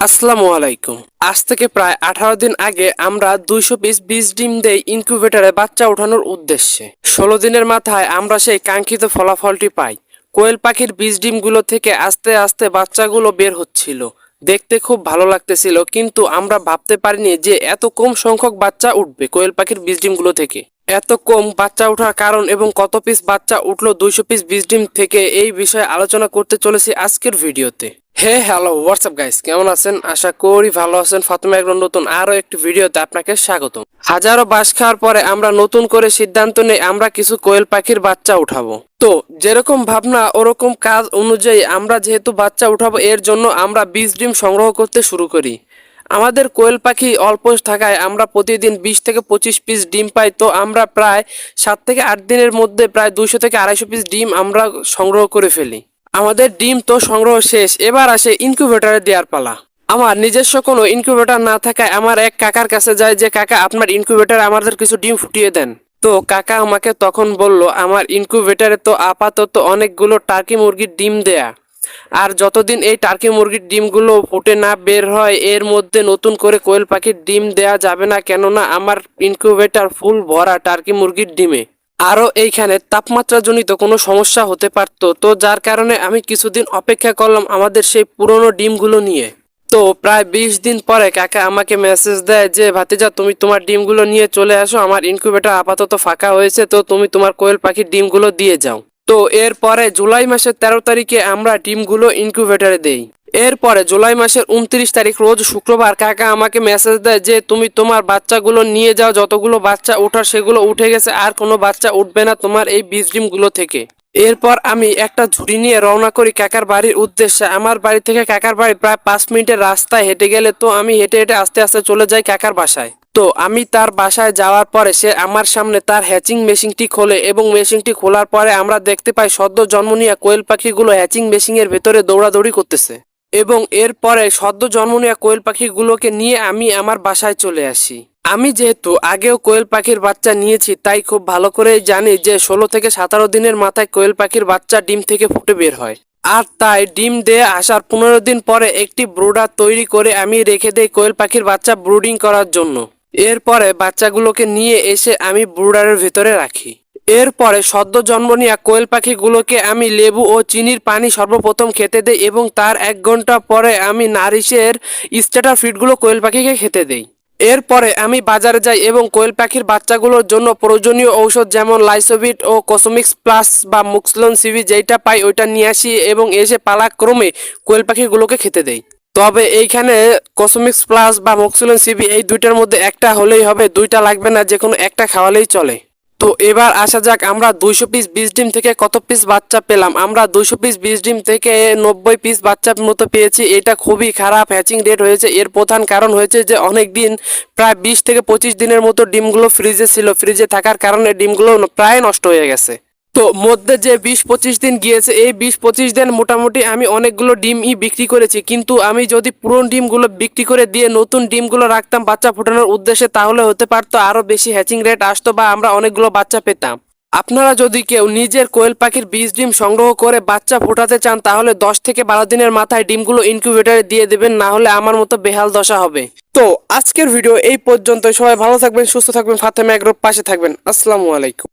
আসসালামু আলাইকুম। আজ থেকে প্রায় আঠারো দিন আগে আমরা দুইশো পিস বীজ ডিম দেই ইনকিউবেটরে বাচ্চা ওঠানোর উদ্দেশ্যে। ষোলো দিনের মাথায় আমরা সেই কাঙ্ক্ষিত ফলাফলটি পাই। কোয়েল পাখির বীজ ডিমগুলো থেকে আস্তে আস্তে বাচ্চাগুলো বের হচ্ছিল। দেখতে খুব ভালো লাগতেছিল, কিন্তু আমরা ভাবতে পারিনি যে এত কম সংখ্যক বাচ্চা উঠবে কোয়েল পাখির বীজ ডিমগুলো থেকে। এত কম বাচ্চা ওঠার কারণ এবং কত পিস বাচ্চা উঠল দুইশো পিস বীজ ডিম থেকে এই বিষয়ে আলোচনা করতে চলেছি আজকের ভিডিওতে। হে হ্যালো হোয়াটসঅ্যাপ গাইস কেমন আছেন? আশা করি ভালো আছেন। ফাতেমা একজন নতুন আরও একটি ভিডিওতে আপনাকে স্বাগত হাজারো বাস খাওয়ার পরে আমরা নতুন করে সিদ্ধান্ত নেই আমরা কিছু কোয়েল পাখির বাচ্চা উঠাবো। তো, যেরকম ভাবনা, ওরকম কাজ অনুযায়ী আমরা যেহেতু বাচ্চা উঠাবো, এর জন্য আমরা বীজ ডিম সংগ্রহ করতে শুরু করি। আমাদের কোয়েল পাখি অল্প থাকায় আমরা প্রতিদিন বিশ থেকে পঁচিশ পিস ডিম পাই। তো, আমরা প্রায় সাত থেকে আট দিনের মধ্যে প্রায় দুইশো থেকে আড়াইশো পিস ডিম আমরা সংগ্রহ করে ফেলি। আমাদের ডিম তো সংগ্রহ শেষ, এবার আসে ইনকিউবেটরে দেওয়ার পালা। আমার নিজস্ব কোনো ইনকিউবেটর না থাকায় আমার এক কাকার কাছে যায় যে, কাকা, আপনার ইনকিউবেটর আমাদের কিছু ডিম ফুটিয়ে দেন। তো কাকা আমাকে তখন বলল, আমার ইনকিউবেটরে তো আপাতত অনেকগুলো টার্কি মুরগির ডিম দেয়া। আর যতদিন এই টার্কি মুরগির ডিমগুলো ফুটে না বের হয়, এর মধ্যে নতুন করে কোয়েল পাখির ডিম দেয়া যাবে না, কেননা আমার ইনকিউবেটর ফুল ভরা টার্কি মুরগির ডিমে। আরও এইখানে তাপমাত্রাজনিত কোনো সমস্যা হতে পারত, তো যার কারণে আমি কিছুদিন অপেক্ষা করলাম আমাদের সেই পুরনো ডিমগুলো নিয়ে। তো প্রায় বিশ দিন পরে কাকা আমাকে মেসেজ দেয় যে, ভাতিজা, তুমি তোমার ডিমগুলো নিয়ে চলে আসো, আমার ইনকিউবেটর আপাতত ফাঁকা হয়েছে, তো তুমি তোমার কোয়েল পাখির ডিমগুলো দিয়ে যাও। তো এরপরে জুলাই মাসের তেরো তারিখে আমরা ডিমগুলো ইনকিউবেটরে দেই। এরপরে জুলাই মাসের উনত্রিশ তারিখ রোজ শুক্রবার কাকা আমাকে মেসেজ দেয় যে, তুমি তোমার বাচ্চাগুলো নিয়ে যাও, যতগুলো বাচ্চা ওঠার সেগুলো উঠে গেছে, আর কোনো বাচ্চা উঠবে না তোমার এই বীজ ডিমগুলো থেকে। এরপর আমি একটা ঝুড়ি নিয়ে রওনা করি কাকার বাড়ির উদ্দেশ্যে। আমার বাড়ি থেকে কাকার বাড়ি প্রায় পাঁচ মিনিটের রাস্তায় হেঁটে গেলে তো আমি হেঁটে হেঁটে আস্তে আস্তে চলে যাই কাকার বাসায়। তো আমি তার বাসায় যাওয়ার পরে সে আমার সামনে তার হ্যাচিং মেশিনটি খোলে এবং মেশিনটি খোলার পরে আমরা দেখতে পাই সদ্য জন্ম নিয়ে কোয়েল পাখিগুলো হ্যাচিং মেশিনের ভেতরে দৌড়াদৌড়ি করতেছে। এবং এরপরে সদ্য জন্ম নেওয়া কোয়েল পাখিগুলোকে নিয়ে আমি আমার বাসায় চলে আসি। আমি যেহেতু আগেও কোয়েল পাখির বাচ্চা নিয়েছি, তাই খুব ভালো করে জানি যে ষোলো থেকে সতেরো দিনের মাথায় কোয়েল পাখির বাচ্চা ডিম থেকে ফুটে বের হয়। আর তাই ডিম দিয়ে আসার পনেরো দিন পরে একটি ব্রুডার তৈরি করে আমি রেখে দেই কোয়েল পাখির বাচ্চা ব্রুডিং করার জন্য। এরপরে বাচ্চাগুলোকে নিয়ে এসে আমি ব্রুডারের ভিতরে রাখি। এরপরে সদ্য জন্ম নেওয়া কোয়েল পাখিগুলোকে আমি লেবু ও চিনির পানি সর্বপ্রথম খেতে দেই এবং তার এক ঘণ্টা পরে আমি নারিশের স্টেটার ফিডগুলো কোয়েল পাখিকে খেতে দেই। এরপরে আমি বাজারে যাই এবং কোয়েল পাখির বাচ্চাগুলোর জন্য প্রয়োজনীয় ঔষধ যেমন লাইসোভিট ও কসমিক্স প্লাস বা মুক্সলন সিভি যেইটা পাই ওইটা নিয়ে আসি এবং এসে পালাক্রমে কোয়েল পাখিগুলোকে খেতে দেই। তবে এইখানে কসমিক্স প্লাস বা মক্সিলন সিবি এই দুইটার মধ্যে একটা হলেই হবে, দুইটা লাগবে না যে কোনো একটা খাওয়ালেই চলে। তো এবার আসা যাক, আমরা দুইশো পিস বিশ ডিম থেকে কত পিস বাচ্চা পেলাম? আমরা দুইশো পিস বিশ ডিম থেকে নব্বই পিস বাচ্চার মতো পেয়েছি। এটা খুবই খারাপ হ্যাচিং রেট হয়েছে। এর প্রধান কারণ হয়েছে যে অনেক দিন প্রায় বিশ থেকে পঁচিশ দিনের মতো ডিমগুলো ফ্রিজে ছিল। ফ্রিজে থাকার কারণে ডিমগুলো প্রায় নষ্ট হয়ে গেছে। তো মধ্যে যে বিশ পঁচিশ দিন গিয়েছে, এই বিশ পঁচিশ দিন মোটামুটি আমি অনেকগুলো ডিমই বিক্রি করেছি। কিন্তু আমি যদি পুরনো ডিমগুলো বিক্রি করে দিয়ে নতুন ডিমগুলো রাখতাম বাচ্চা ফোটানোর উদ্দেশ্যে, তাহলে হতে পারতো আরও বেশি হ্যাচিং রেট আসতো বা আমরা অনেকগুলো বাচ্চা পেতাম। আপনারা যদি কেউ নিজের কোয়েল পাখির বীজ ডিম সংগ্রহ করে বাচ্চা ফোটাতে চান, তাহলে দশ থেকে বারো দিনের মাথায় ডিমগুলো ইনকিউবেটারে দিয়ে দেবেন, না হলে আমার মতো বেহাল দশা হবে। তো আজকের ভিডিও এই পর্যন্ত সবাই ভালো থাকবেন, সুস্থ থাকবেন, ফাতেমা এগ্রোর পাশে থাকবেন। আসসালামু আলাইকুম।